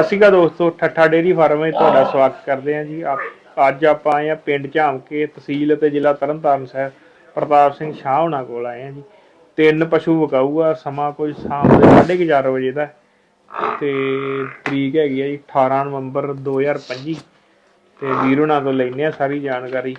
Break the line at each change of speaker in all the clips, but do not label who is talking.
ਸਤਿ ਸ਼੍ਰੀ ਅਕਾਲ ਦੋਸਤੋ ਠੱਠਾ dairy farm ਵਿੱਚ ਤੁਹਾਡਾ ਸਵਾਗਤ ਕਰਦੇ ਹਾਂ ਜੀ। ਆਪ- ਅੱਜ ਆਪਾਂ ਆਏ ਹਾਂ ਪਿੰਡ ਝਾਮਕੇ ਤਹਿਸੀਲ ਅਤੇ ਜ਼ਿਲ੍ਹਾ ਤਰਨਤਾਰਨ ਸਾਹਿਬ। ਪ੍ਰਤਾਪ ਸਿੰਘ ਸ਼ਾਹ ਹੋਣਾ ਕੋਲ ਆਏ ਹਾਂ ਜੀ। ਤਿੰਨ ਪਸ਼ੂ ਵਿਕਾਊ ਆ ਸਮਾਂ ਕੋਈ ਸ਼ਾਮ ਦੇ 4:30 ਵਜੇ ਦਾ। ਹੈ। ਤੇ ਤਰੀਕ ਹੈਗੀ ਹੈ ਜੀ 18 ਨਵੰਬਰ 2025 ਤੇ ਵੀਰ ਹੋਣਾ ਤੋਂ ਲੈਨੇ ਆ ਸਾਰੀ ਜਾਣਕਾਰੀ।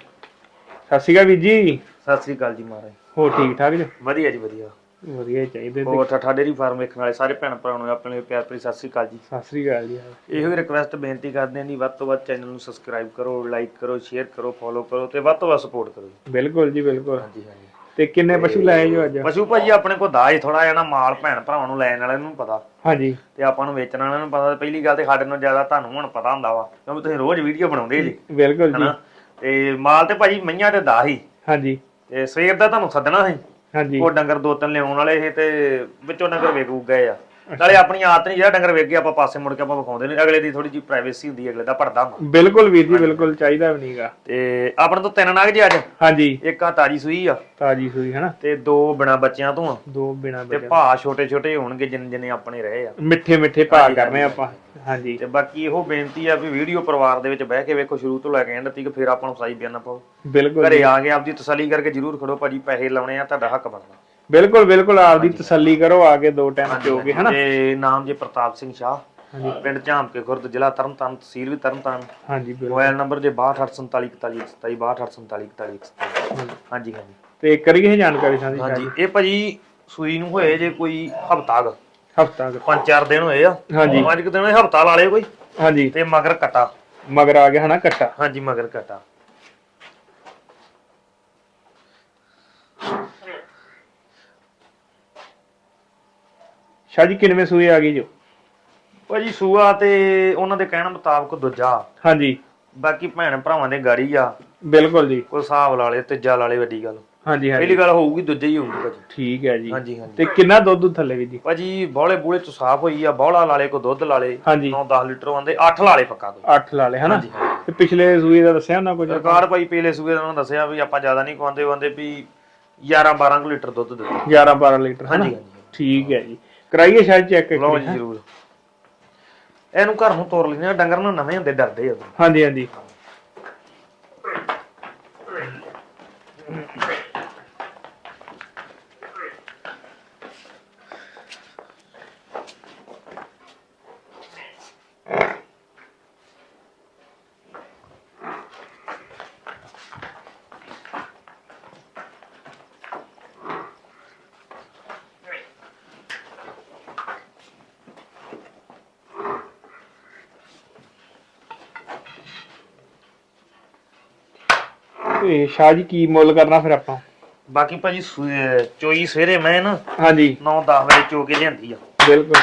ਸਤਿ ਸ਼੍ਰੀ ਅਕਾਲ ਵੀਰ ਜੀ।
ਸਤਿ ਸ੍ਰੀ ਅਕਾਲ ਜੀ ਮਹਾਰਾਜ।
ਹੋ ਠੀਕ ਠਾਕ ਜੀ?
ਵਧੀਆ ਜੀ ਵਧੀਆ।
ਵਧੀਆ ਹੀ ਚਾਹੀਦੇ ਤੇ
ਹੋਰ ਠਾਠਾ ਡੇਰੀ ਫਾਰਮ ਵੇਖਣ ਵਾਲੇ ਸਾਰੇ ਭੈਣ ਭਰਾਵਾਂ ਨੂੰ ਆਪਣੇ ਪਿਆਰ ਭਰੀ ਸਤਿ ਸ੍ਰੀ ਅਕਾਲ ਜੀ।
ਸਤਿ ਸ਼੍ਰੀ ਅਕਾਲ ਜੀ।
ਇਹੋ ਹੀ ਰਿਕਵੈਸਟ ਬੇਨਤੀ ਕਰਦੇ ਹਾਂ ਜੀ ਵੱਧ ਤੋਂ ਵੱਧ ਚੈਨਲ ਨੂੰ ਸਬਸਕ੍ਰਾਈਬ ਕਰੋ ਲਾਈਕ ਕਰੋ ਸ਼ੇਅਰ ਕਰੋ ਫੋਲੋ ਕਰੋ ਤੇ ਵੱਧ ਤੋਂ ਵੱਧ ਸਪੋਰਟ ਕਰੋ ਜੀ।
ਬਿਲਕੁਲ ਜੀ ਬਿਲਕੁਲ।
ਹਾਂਜੀ ਹਾਂਜੀ।
ਤੇ ਕਿੰਨੇ ਪਸ਼ੂ ਲਾਏ ਜੋ ਅੱਜ?
ਪਸ਼ੂ ਭਾਜੀ ਆਪਣੇ ਕੋਲ ਦਾਜ ਥੋੜਾ ਜਿਹਾ ਨਾ ਮਾਲ ਭੈਣ ਭਰਾਵਾਂ ਨੂੰ ਲੈਣ ਵਾਲਿਆਂ ਨੂੰ ਪਤਾ।
ਹਾਂਜੀ।
ਤੇ ਆਪਾਂ ਨੂੰ ਵੇਚਣ ਵਾਲਿਆਂ ਨੂੰ ਪਤਾ ਤੇ ਪਹਿਲੀ ਗੱਲ ਤੇ ਸਾਡੇ ਨੂੰ ਜ਼ਿਆਦਾ ਤੁਹਾਨੂੰ ਹੁਣ ਪਤਾ ਹੁੰਦਾ ਵਾ ਕਿਉਂਕਿ ਤੁਸੀਂ ਰੋਜ਼ ਵੀਡੀਓ ਬਣਾਉਂਦੇ ਜੀ।
ਬਿਲਕੁਲ ਜੀ।
ਹਨਾ? ਤੇ ਮਾਲ ਤੇ ਭਾਜੀ ਮਈਆਂ ਤੇ ਦਾ ਹੀ।
ਹਾਂਜੀ।
ਤੇ ਸਵੇਰ ਦਾ ਤੁਹਾਨੂੰ ਸੱਦਣਾ ਸੀ।
ਹਾਂਜੀ।
ਉਹ ਡੰਗਰ ਦੋ ਤਿੰਨ ਲਿਆਉਣ ਵਾਲੇ ਸੀ ਤੇ ਵਿੱਚੋਂ ਡੰਗਰ ਵੇਚ ਗਏ ਆ। ਨਾਲੇ ਆਪਣੀ ਆਦਤ ਨਹੀਂ ਜਿਹੜਾ ਡੰਗਰ ਵੇਚ ਗਿਆ ਆਪਾਂ ਪਾਸੇ ਮੁੜ ਕੇ ਆਪਾਂ ਵਿਖਾਉਂਦੇ ਨੇ ਅਗਲੇ ਦੀ ਥੋੜੀ ਜਿਹੀ ਪ੍ਰਾਈਵੇਸੀ ਹੁੰਦੀ ਹੈ ਅਗਲੇ ਦਾ ਪਰਦਾ ਹੁੰਦਾ।
ਬਿਲਕੁਲ ਵੀਰ ਜੀ ਬਿਲਕੁਲ ਚਾਹੀਦਾ ਵੀ ਨਹੀਂਗਾ
ਤੇ ਆਪਣੇ ਤੋਂ ਤਿੰਨ ਨਾਗ ਜੀ ਅੱਜ?
ਹਾਂਜੀ।
ਇੱਕ ਆ ਤਾਜੀ ਸੂਈ ਆ।
ਤਾਜੀ ਸੂਈ ਹਨਾ?
ਤੇ ਦੋ ਬਿਨਾ ਬੱਚਿਆਂ ਤੋਂ ਆ।
ਦੋ ਬਿਨਾ
ਤੇ ਭਾ ਛੋਟੇ ਛੋਟੇ ਹੋਣਗੇ ਜਿੰਨੇ ਜਿੰਨੇ ਆਪਣੇ ਰਹੇ ਆ।
ਮਿੱਠੇ ਮਿੱਠੇ ਭਾ ਕਰਨੇ ਆਪਾਂ। ਹਾਂਜੀ।
ਤੇ ਬਾਕੀ ਇਹੋ ਬੇਨਤੀ ਆ ਵੀ ਵੀਡੀਓ ਪਰਿਵਾਰ ਦੇ ਵਿੱਚ ਬਹਿ ਕੇ ਵੇਖੋ ਸ਼ੁਰੂ ਤੋਂ ਲੈ ਕੇ ਐਂਡ ਤੱਕ ਫਿਰ ਆਪਾਂ ਨੂੰ ਸਹੀ ਬਿਆਨ ਪਾਓ।
ਬਿਲਕੁਲ
ਘਰੇ ਆ ਕੇ ਆਪਦੀ ਤਸੱਲੀ ਕਰਕੇ ਜਰੂਰ ਖੜੋ ਭਾਜੀ ਪੈਸੇ ਲਾਉਣੇ ਆ ਤੁਹਾਡਾ ਹੱਕ ਬਣਦਾ।
ਬਿਲਕੁਲ ਬਿਲਕੁਲ ਆਪਦੀ ਤਸੱਲੀ ਕਰੋ ਆ ਕੇ ਦੋ ਟਾਈਮ ਚੋਗੇ ਹਨਾ?
ਤੇ ਨਾਮ ਜੀ ਪ੍ਰਤਾਪ ਸਿੰਘ ਸ਼ਾਹ ਪਿੰਡ ਝਾਮਕੇ ਖੁਰਦ ਜ਼ਿਲ੍ਹਾ ਤਰਨਤਾਰਨ ਤਹਿਸੀਲ ਵੀ ਤਰਨਤਾਰਨ।
ਹਾਂਜੀ ਬਿਲਕੁਲ।
ਮੋਬਾਈਲ ਨੰਬਰ ਜੇ 62484127 62484127 ਹਾਂਜੀ। ਹਾਂਜੀ
ਤੇ ਕਰੀਏ ਜਾਣਕਾਰੀ ਸਾਂਝੀ
ਹਾਂਜੀ ਇਹ ਭਾਜੀ ਸੂਈ ਨੂੰ ਹੋਏ ਜੇ ਕੋਈ ਹਫਤਾ
ਹਫਤਾ
ਪੰਜ ਚਾਰ ਦਿਨ ਹੋਏ ਆ।
ਹਾਂਜੀ।
ਪੰਜ ਕੁ ਦਿਨ ਹੋਏ ਹਫਤਾ ਲਾ ਲਿਓ ਕੋਈ।
ਹਾਂਜੀ।
ਤੇ ਮਗਰ ਕਟਾ।
ਮਗਰ ਆ ਗਿਆ ਹਨਾ ਕੱਟਾ।
ਹਾਂਜੀ ਮਗਰ ਕਟਾ।
ਸ਼ਾਹ ਜੀ ਕਿੰਨਵੇਂ ਸੂਏ ਆ ਗਈ ਜੋ?
ਭਾਜੀ ਸੂਆ ਤੇ ਉਹਨਾਂ ਦੇ ਕਹਿਣ ਮੁਤਾਬਕ ਦੂਜਾ।
ਹਾਂਜੀ।
ਬਾਕੀ ਭੈਣ ਭਰਾਵਾਂ ਦੇ ਗਾੜੀ ਆ।
ਬਿਲਕੁਲ ਜੀ।
ਕੋਈ ਹਿਸਾਬ ਲਾ ਲੇ ਤੀਜਾ ਲਾ ਲੇ ਵੱਡੀ ਗੱਲ।
ਹਾਂਜੀ ਹਾਂਜੀ।
ਪਹਿਲੀ ਗੱਲ ਹੋਊਗੀ ਦੂਜੇ ਹੀ ਹੋਊਗੀ ਭਾਜੀ।
ਠੀਕ ਹੈ ਜੀ।
ਹਾਂਜੀ ਹਾਂਜੀ।
ਤੇ ਕਿੰਨਾ ਦੁੱਧ ਥੱਲੇ ਵੀ ਜੀ?
ਭਾਜੀ ਬੋਲੇ ਬੂਲੇ ਚ ਸਾਫ਼ ਹੋਈ ਆ ਬੋਲਾ ਲਾਲੇ ਕੋ ਦੁੱਧ ਲਾਲੇ
ਹਾਂਜੀ।
9-10 ਲੀਟਰ ਆਂਦੇ 8 ਲਾਲੇ ਪੱਕਾ ਕੋਈ
8 ਲਾ ਲਏ ਹਨਾ?
ਹਾਂਜੀ।
ਤੇ ਪਿਛਲੇ ਸੂਏ ਦਾ ਦੱਸਿਆ ਨਾ ਕੁਝ
ਸਰਕਾਰ ਭਾਈ ਪਹਿਲੇ ਸੂਏ ਦਾ ਉਹਨਾਂ ਦੱਸਿਆ ਵੀ ਆਪਾਂ ਜ਼ਿਆਦਾ ਨਹੀਂ ਖਵਾਉਂਦੇ ਆਂਦੇ ਵੀ 11-12 ਲੀਟਰ ਦੁੱਧ ਦੇ
11 12 ਲੀਟਰ ਹਨਾ?
ਹਾਂਜੀ ਹਾਂਜੀ।
ਠੀਕ ਹੈ ਜੀ। ਕਰਾਈਏ ਸ਼ਾਇਦ ਚੈੱਕ
ਲਓ ਜੀ ਜ਼ਰੂਰ। ਇਹਨੂੰ ਘਰ ਨੂੰ ਤੋਰ ਲੈਂਦੇ ਆ ਡੰਗਰ ਨੂੰ ਨਵੇਂ ਹੁੰਦੇ ਡਰਦੇ ਆ। ਉਦੋਂ।
ਹਾਂਜੀ ਹਾਂਜੀ। ਤੇ ਸ਼ਾਹ ਜੀ ਕੀ ਮੁੱਲ ਕਰਨਾ ਫਿਰ ਆਪਾਂ?
ਬਾਕੀ ਭਾਜੀ ਸੂ- ਚੋਈ ਸਵੇਰੇ ਮੈਂ ਨਾ
ਹਾਂਜੀ।
9-10 ਵਜੇ ਚੋ ਕੇ ਲਿਆਂਦੀ ਆ।
ਬਿਲਕੁਲ।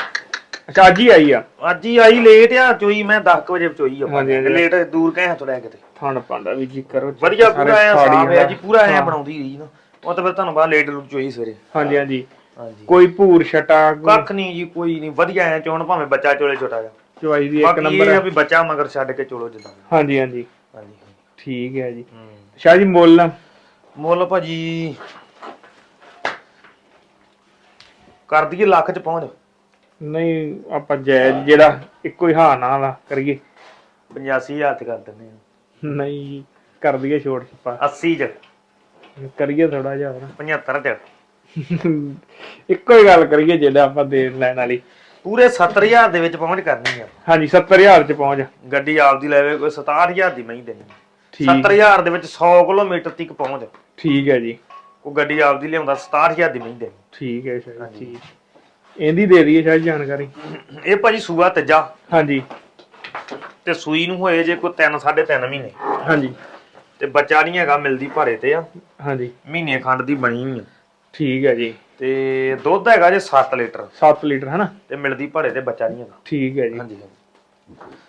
ਅੱਛਾ ਅੱਜ ਹੀ ਆਈ ਆ?
ਅੱਜ ਹੀ ਆਈ ਲੇਟ ਆ ਚੋਈ ਮੈਂ 10 ਵਜੇ ਚੋਈ ਆ
ਹਾਂਜੀ, ਹਾਂਜੀ।
ਲੇਟ ਦੂਰ ਕਹੇ ਹੱਥ ਲੈ ਕਿਤੇ।
ਥਣ ਪਾਂਡਾ ਵੀ ਜੀ ਕਰੋ
ਵਧੀਆ
ਸਾਰੇ
ਪੂਰਾ ਐ
ਫਾੜੀ
ਸਾਫ਼ ਹੈ। ਜੀ ਪੂਰਾ ਐ
ਹਾਂ।
ਬਣਾਉਂਦੀ ਰਹੀ ਨਾ। ਉਹ ਤਾਂ ਫਿਰ ਤੁਹਾਨੂੰ ਬਾਅਦ ਲੇਟ ਲੂਟ ਚੋਈ ਸਵੇਰੇ।
ਹਾਂਜੀ ਹਾਂਜੀ।
ਹਾਂਜੀ।
ਕੋਈ ਭੂਰ ਛਟਾ
ਕੱਖ ਨਹੀਂ ਜੀ ਕੋਈ ਨਹੀਂ। ਵਧੀਆ ਐ ਚੋਣ ਭਾਵੇਂ ਬੱਚਾ ਚੋਲੇ ਛੋਟਾ ਜਿਹਾ।
ਚੁਆਈ ਦੀ ਇੱਕ
ਬਾਕੀ
ਨੰਬਰ
ਆ।
ਹੈ
ਵੀ ਬੱਚਾ ਮਗਰ ਛੱਡ ਕੇ ਚੋਲੋ ਜਿੱਦਾਂ।
ਹਾਂਜੀ ਹਾਂਜੀ।
ਹਾਂਜੀ।
ਠੀਕ ਹੈ ਜੀ।
ਹੂੰ।
ਸ਼ਾਹ ਜੀ ਮੁੱਲ
ਮੁੱਲ ਭਾਜੀ ਕਰ ਦਈਏ ਲੱਖ ਚ ਪਹੁੰਚ।
ਨਹੀਂ ਆਪਾਂ ਜਾਇਜ਼ ਜਿਹੜਾ ਇੱਕੋ ਹੀ ਹਾਂ ਨਾ ਵਾਲਾ ਕਰੀਏ।
85000 ਚ ਕਰ ਦਿੰਦੇ ਆ
ਨਹੀਂ ਕਰ ਦਈਏ ਛੋਟ ਛਪਾ
80 ਚ।
ਕਰੀਏ ਥੋੜਾ ਜਿਹਾ ਹੋਰ
75 ਚ।
ਇੱਕੋ ਹੀ ਗੱਲ ਕਰੀਏ ਜਿਹੜਾ ਆਪਾਂ ਦੇਣ ਲੈਣ ਵਾਲੀ।
ਪੂਰੇ 70000 ਦੇ ਵਿੱਚ ਪਹੁੰਚ ਕਰਨੀ ਆ।
ਹਾਂਜੀ 70000 ਚ ਪਹੁੰਚ।
ਗੱਡੀ ਆਪਦੀ ਲੈਵੇ ਕੋਈ 67000 ਦੀ ਮਹੀਂ ਦੇਣੀ।
ਠੀਕ
70000 ਦੇ ਵਿੱਚ 100 ਕਿਲੋਮੀਟਰ ਤੱਕ ਪਹੁੰਚ।
ਠੀਕ ਹੈ ਜੀ।
ਉਹ ਗੱਡੀ ਆਪਦੀ ਲਿਆਉਂਦਾ 67000 ਦੀ ਮਹੀਂ ਦੇਣੀ
ਠੀਕ ਹੈ ਠੀਕ। ਇਹਦੀ ਦੇ ਦਈਏ ਜੀ ਜਾਣਕਾਰੀ।
ਇਹ ਭਾਜੀ ਸੂਆ ਤੀਜਾ।
ਹਾਂਜੀ।
ਤੇ ਸੂਈ ਨੂੰ ਹੋਏ ਜੇ ਕੋਈ 3 3.5 ਮਹੀਨੇ।
ਹਾਂਜੀ।
ਤੇ ਬੱਚਾ ਨਹੀਂ ਹੈਗਾ ਮਿਲਦੀ ਭਾਰੇ ਤੇ ਆ।
ਹਾਂਜੀ।
ਮਹੀਨੇ ਖੰਡ ਦੀ ਬਣੀ ਹੋਈ ਆ।
ਠੀਕ ਹੈ ਜੀ।
ਤੇ ਦੁੱਧ ਹੈਗਾ ਜੇ 7 ਲੀਟਰ।
7 ਲੀਟਰ ਹਨਾ?
ਤੇ ਮਿਲਦੀ ਭਾਰੇ ਤੇ ਬੱਚਾ ਨਹੀਂ ਹੈਗਾ।
ਠੀਕ ਹੈ ਜੀ।
ਹਾਂਜੀ ਹਾਂਜੀ।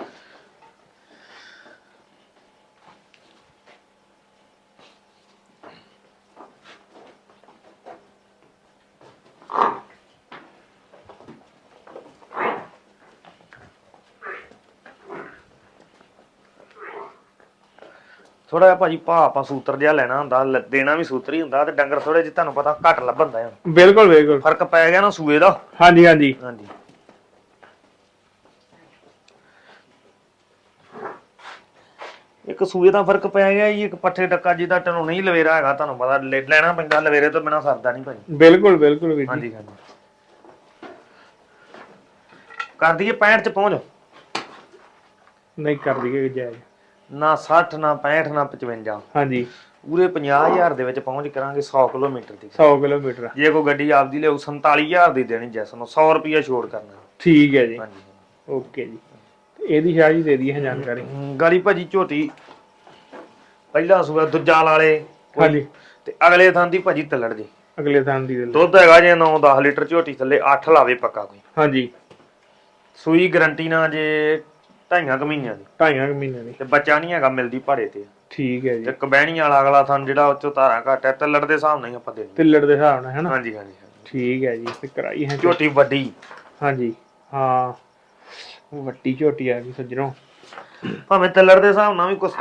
ਥੋੜਾ ਜਿਹਾ ਭਾਜੀ ਭਾ ਆਪਾਂ ਸੂਤਰ ਜਿਹਾ ਲੈਣਾ ਹੁੰਦਾ ਦੇਣਾ ਵੀ ਸੂਤਰ ਹੀ ਹੁੰਦਾ ਤੇ ਡੰਗਰ ਥੋੜੇ ਜਿਹਾ ਤੁਹਾਨੂੰ ਪਤਾ ਘੱਟ ਲੱਭਦਾ ਆ
ਬਿਲਕੁਲ ਬਿਲਕੁਲ।
ਫ਼ਰਕ ਪੈ ਗਿਆ ਨਾ ਸੂਏ ਦਾ?
ਹਾਂਜੀ ਹਾਂਜੀ।
ਹਾਂਜੀ। ਇੱਕ ਸੂਏ ਦਾ ਫ਼ਰਕ ਪੈ ਗਿਆ ਜੀ ਇੱਕ ਪੱਠੇ ਡੱਕਾ ਜਿਹਦਾ ਤੁਹਾਨੂੰ ਨਹੀਂ ਲਵੇਰਾ ਹੈਗਾ ਤੁਹਾਨੂੰ ਪਤਾ ਲੈਣਾ ਪੈਂਦਾ ਲਵੇਰੇ ਤੋਂ ਬਿਨਾ ਸਰਦਾ ਨਹੀਂ ਭਾਜੀ।
ਬਿਲਕੁਲ ਬਿਲਕੁਲ ਵੀਰ
ਹਾਂਜੀ ਹਾਂਜੀ। ਕਰ ਦਈਏ 65 ਚ ਪਹੁੰਚ।
ਨਹੀਂ ਕਰ ਦਈਏ ਜਾਇਜ਼।
ਨਾ 60 ਨਾ 65 ਨਾ 55
ਹਾਂਜੀ।
ਪੂਰੇ 50000 ਦੇ ਵਿੱਚ ਪਹੁੰਚ ਕਰਾਂਗੇ 100 ਕਿਲੋਮੀਟਰ ਦੀ।
100 ਕਿਲੋਮੀਟਰ।
ਜੇ ਕੋਈ ਗੱਡੀ ਆਪਦੀ ਲਿਆਉ 47000 ਦੀ ਦੇਣੀ ਜੈਸ ਨੂੰ 100 ਰੁਪਿਆ ਛੋੜ ਕਰਨਾ।
ਠੀਕ ਹੈ ਜੀ।
ਹਾਂਜੀ।
ਓਕੇ ਜੀ। ਇਹਦੀ ਸ਼ਾਹ ਜੀ ਦੇ ਦਈਏ ਹੈ ਜਾਣਕਾਰੀ।
ਗਾਲੀ ਭਾਜੀ ਝੋਟੀ। ਪਹਿਲਾ ਸੂਆ ਦੂਜਾ ਲਾਲੇ
ਹਾਂਜੀ।
ਤੇ ਅਗਲੇ ਥਾਂ ਦੀ ਭਾਜੀ ਤਲੜ ਜੀ।
ਅਗਲੇ ਥਾਂ ਦੀ ਦੇ ਲਓ।
ਦੁੱਧ ਹੈਗਾ ਜੇ 9-10 ਲੀਟਰ ਝੋਟੀ ਥੱਲੇ 8 ਲਾਵੇ ਪੱਕਾ ਕੋਈ।
ਹਾਂਜੀ।
ਸੂਈ ਗਰੰਟੀ ਨਾਲ ਜੇ ਢਾਈਆਂ ਕੁ ਮਹੀਨਿਆਂ ਦੀ।
ਢਾਈਆਂ ਕੁ ਦੀ।
ਤੇ ਬੱਚਾ ਨਹੀਂ ਹੈਗਾ ਮਿਲਦੀ ਭਾੜੇ ਤੇ।
ਠੀਕ ਹੈ ਜੀ।
ਤੇ ਕਬਹਿਣੀ ਵਾਲਾ ਅਗਲਾ ਥਾਂ ਜਿਹੜਾ ਉੱਚੋਂ ਧਾਰਾਂ ਘੱਟ ਹੈ ਤਲੜ ਦੇ ਹਿਸਾਬ ਨਾਲ ਹੀ ਆਪਾਂ ਦੇਣੀ
ਤਿੱਲੜ ਦੇ ਹਿਸਾਬ ਨਾਲ ਹੈ ਨਾ
ਹਾਂਜੀ ਹਾਂਜੀ ਹਾਂਜੀ।
ਠੀਕ ਹੈ ਜੀ ਤੇ ਕਰਾਈ ਹੈ।
ਝੋਟੀ ਵੱਡੀ।
ਹਾਂਜੀ ਹਾਂ। ਵੱਡੀ ਝੋਟੀ ਆ ਗਈ ਸੱਜਣੋ।
ਭਾਵੇਂ ਤਲੜ ਦੇ ਹਿਸਾਬ ਨਾਲ ਵੀ ਕੁਛ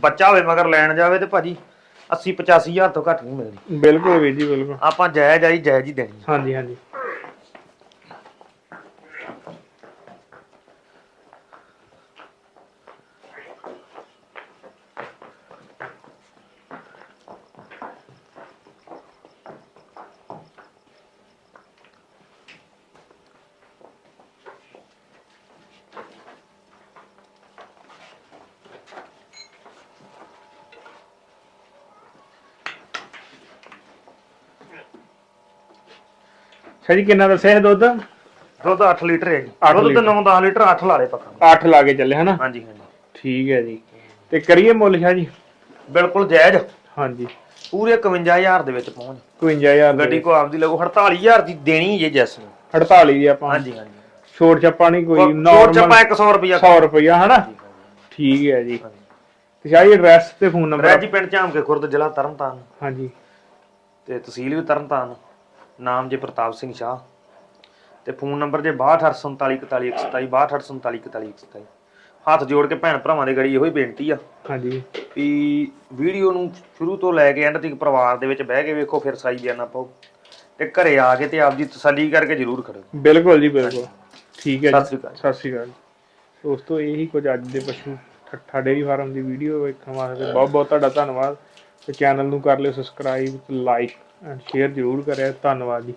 ਬੱਚਾ ਹੋਵੇ ਮਗਰ ਲੈਣ ਜਾਵੇ ਤੇ ਭਾਜੀ 80 85000 ਤੋਂ ਘੱਟ ਨਹੀਂ ਮਿਲਦੀ।
ਬਿਲਕੁਲ ਵੀਰ ਜੀ ਬਿਲਕੁਲ।
ਆਪਾਂ ਜਾਇਜ਼ ਆਈ ਜਾਇਜ਼ ਹੀ ਦੇਣੀ।
ਹਾਂਜੀ ਹਾਂਜੀ। ਸ਼ਾਹ ਜੀ ਕਿੰਨਾ ਦੱਸਿਆ ਇਹ ਦੁੱਧ?
ਦੁੱਧ 8 ਲੀਟਰ ਹੈ ਜੀ।
ਅੱਠ
ਦੁੱਧ ਤੇ
ਲੀਟਰ।
9-10 ਲੀਟਰ 8 ਲਾ ਲੇ ਪੱਕਾ।
8 ਲਾ ਕੇ ਚੱਲੇ ਹਨਾ?
ਹਾਂਜੀ ਹਾਂਜੀ।
ਠੀਕ ਹੈ ਜੀ। ਤੇ ਕਰੀਏ ਮੁੱਲ ਸ਼ਾਹ ਜੀ?
ਬਿਲਕੁਲ ਜਾਇਜ਼।
ਹਾਂਜੀ।
ਪੂਰੇ 51000 ਦੇ ਵਿੱਚ ਪਹੁੰਚ।
51000
ਗੱਡੀ
ਗੱਡੀ
ਕੋ ਆਪਦੀ ਲੱਗੋ 48000 ਦੀ ਦੇਣੀ ਜੇ ਜੈਸ ਨੂੰ।
48 ਦੀ ਆਪਾਂ।
ਹਾਂਜੀ ਹਾਂਜੀ।
ਛੋਟ ਛੱਪਾ ਨਹੀਂ ਕੋਈ
ਛੋਟ
ਨਾਰਮਲ
ਚੱਪਾ 100 ਰੁਪਿਆ
100 ਰੁਪਇਆ ਹਨਾ? ਠੀਕ ਹੈ ਜੀ। ਤੇ ਸ਼ਾਹ ਜੀ ਐਡਰੈਸ ਤੇ ਫੋਨ ਨੰਬਰ
ਰੈਜੀ ਪਿੰਡ ਝਾਮ ਕੇ ਖੁਰਦ ਜ਼ਿਲ੍ਹਾ ਤਰਨਤਾਰਨ।
ਹਾਂਜੀ।
ਤੇ ਤਹਿਸੀਲ ਵੀ ਤਰਨਤਾਰਨ। ਨਾਮ ਜੇ ਪ੍ਰਤਾਪ ਸਿੰਘ ਸ਼ਾਹ। ਤੇ ਫੋਨ ਨੰਬਰ ਜੇ 6284414127 6284414127 ਹੱਥ ਜੋੜ ਕੇ ਭੈਣ ਭਰਾਵਾਂ ਦੇ ਗੜੀ ਇਹੋ ਹੀ ਬੇਨਤੀ ਆ
ਹਾਂਜੀ।
ਵੀ ਵੀਡੀਓ ਨੂੰ ਸ਼ੁਰੂ ਤੋਂ ਲੈ ਕੇ ਐਂਡ ਤੱਕ ਪਰਿਵਾਰ ਦੇ ਵਿੱਚ ਬਹਿ ਕੇ ਵੇਖੋ ਫਿਰ ਸਾਈ ਬਿਆਨਾ ਪਾਓ। ਤੇ ਘਰੇ ਆ ਕੇ ਤੇ ਆਪਦੀ ਤਸੱਲੀ ਕਰਕੇ ਜ਼ਰੂਰ ਖੜੋ।
ਬਿਲਕੁਲ ਜੀ ਬਿਲਕੁਲ। ਠੀਕ ਹੈ
ਸਤਿ
ਜੀ
ਸ਼੍ਰੀ ਅਕਾਲ।
ਸਤਿ ਸ਼੍ਰੀ ਅਕਾਲ। ਦੋਸਤੋ ਇਹੀ ਕੁਝ ਅੱਜ ਦੇ ਪਸ਼ੂ ਠੱਠਾ ਡੇਰੀ ਫਾਰਮ ਦੀ ਵੀਡੀਓ ਵੇਖਣ ਵਾਸਤੇ ਬਹੁਤ ਬਹੁਤ ਤੁਹਾਡਾ ਧੰਨਵਾਦ। ਤੇ ਚੈਨਲ ਨੂੰ ਕਰ ਲਿਓ ਸਬਸਕ੍ਰਾਈਬ ਲਾਈਕ ਐਂਡ ਸ਼ੇਅਰ ਜ਼ਰੂਰ ਕਰਿਆ ਧੰਨਵਾਦ ਜੀ।